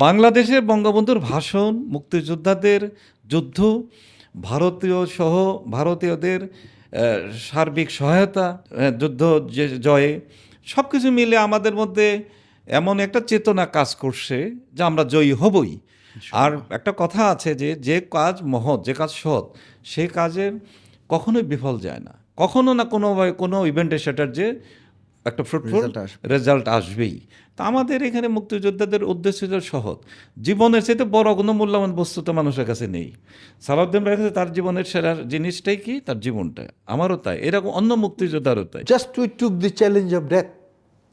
বাংলাদেশে বঙ্গবন্ধুর ভাষণ মুক্তিযোদ্ধাদের যুদ্ধ ভারতীয় সহ ভারতীয়দের সার্বিক সহায়তা যুদ্ধ যে জয়ে সব কিছু মিলে আমাদের মধ্যে এমন একটা চেতনা কাজ করছে যে আমরা জয়ী হবই। আর একটা কথা আছে যে যে কাজ মহৎ যে কাজ সৎ সে কাজের কখনোই বিফল যায় না। কখনো না কোনোভাবে কোনো ইভেন্টে সেটার যে একটা ফ্রুটফুল রেজাল্ট আসবেই। তা আমাদের এখানে মুক্তিযোদ্ধাদের উদ্দেশ্য সহজ। জীবনের চাইতে বড় কোনো মূল্যবান বস্তু তো মানুষের কাছে নেই। সালাউদ্দিন কাছে তার জীবনের সেরা জিনিসটাই কি? তার জীবনটা। আমারও তাই। এরকম অন্য মুক্তিযোদ্ধারও তাই। Just we took the challenge of death.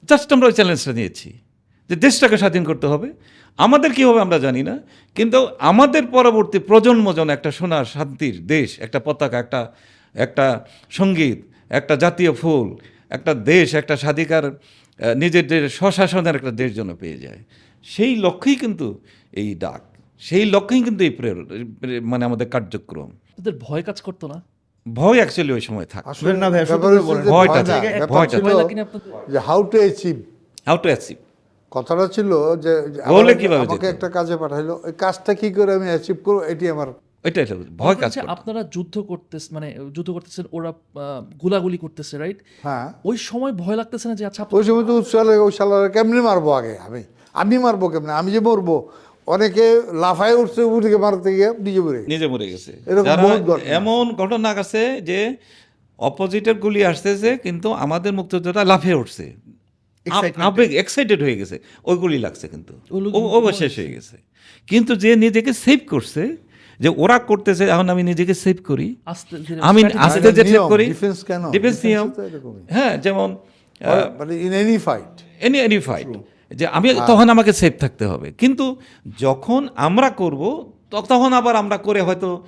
Just আমরা ওই চ্যালেঞ্জটা নিয়েছি। যে দেশটাকে স্বাধীন করতে হবে। আমাদের কী হবে আমরা জানি না। কিন্তু আমাদের পরবর্তী প্রজন্ম যেন একটা সোনার শান্তির দেশ একটা পতাকা একটা একটা সংগীত একটা জাতীয় ফুল একটা দেশ একটা স্বাধিকার নিজের স্বশাসনের একটা দেশ যেন পেয়ে যায়। সেই লক্ষ্যেই কিন্তু এই ডাক সেই লক্ষ্যেই কিন্তু এই প্রেরণ মানে আমাদের কার্যক্রম। তাদের ভয় কাজ করতো না? ভয় অ্যাকচুয়ালি ওই সময় থাক না ভয়টা ভয়টা যে how to achieve how to achieve কথাটা ছিল যে আমাকে-? একটা কাজে পাঠাইলো ওই কাজটা কি করে আমি অ্যাচিভ করব এটি আমার ভয় কাজ আপনারা যুদ্ধ করতেছে মানে যুদ্ধ করতেছেন ওরা গুলাগুলি করতেছে রাইট হ্যাঁ। ওই সময় ভয় লাগতেছে না যে আচ্ছা ওই সময় তো উৎসাহে ওই শালারে কেমনি মারবো আগে? আমি আমি মারবো কেমনে? আমি যে মরবো? অনেকে লাফায় উঠছে উঠে মারতে গিয়ে নিজে মরে নিজে মরে গেছে। এমন ঘটনা আছে যে অপোজিটের গুলি আসতেছে কিন্তু আমাদের মুক্তিযোদ্ধা লাফিয়ে উঠছে। আবেগ এক্সাইটেড হয়ে গেছে। ওই গুলি লাগছে কিন্তু। ও শেষ হয়ে গেছে। কিন্তু যে নিজেকে সেভ করছে যে ওরা করতেছে এখন আমি নিজেকে সেভ করি। আমি আস্তে যে সেভ করি? ডিফেন্স নিয়ম। হ্যাঁ যেমন মানে in any fight any any fight যে আমি তখন আমাকে সেফ থাকতে হবে। কিন্তু যখন আমরা করব ত- তখন আবার আমরা করে হয়তো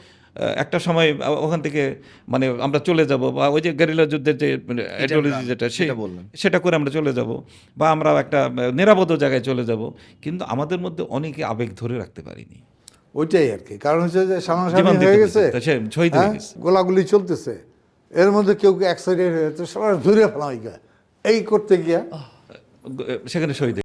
একটা সময় ওখান থেকে মানে আমরা চলে যাব বা ওই যে গেরিলা যুদ্ধের যে আইডিওলজি যেটা সেটা। সেটা করে আমরা চলে যাব বা আমরা একটা নিরাপদ জায়গায় চলে যাব। কিন্তু আমাদের মধ্যে অনেকে আবেগ ধরে রাখতে পারিনি। ওইটাই আর কি। কারণ হচ্ছে যে সামনাসামনি হয়ে গেছে হয়ে গেছে। গোলাগুলি চলতেছে। এর মধ্যে কেউ কেউ হয়ে যাচ্ছে সবাই ধরে ফেলা এই করতে গিয়া সেখানে শহীদ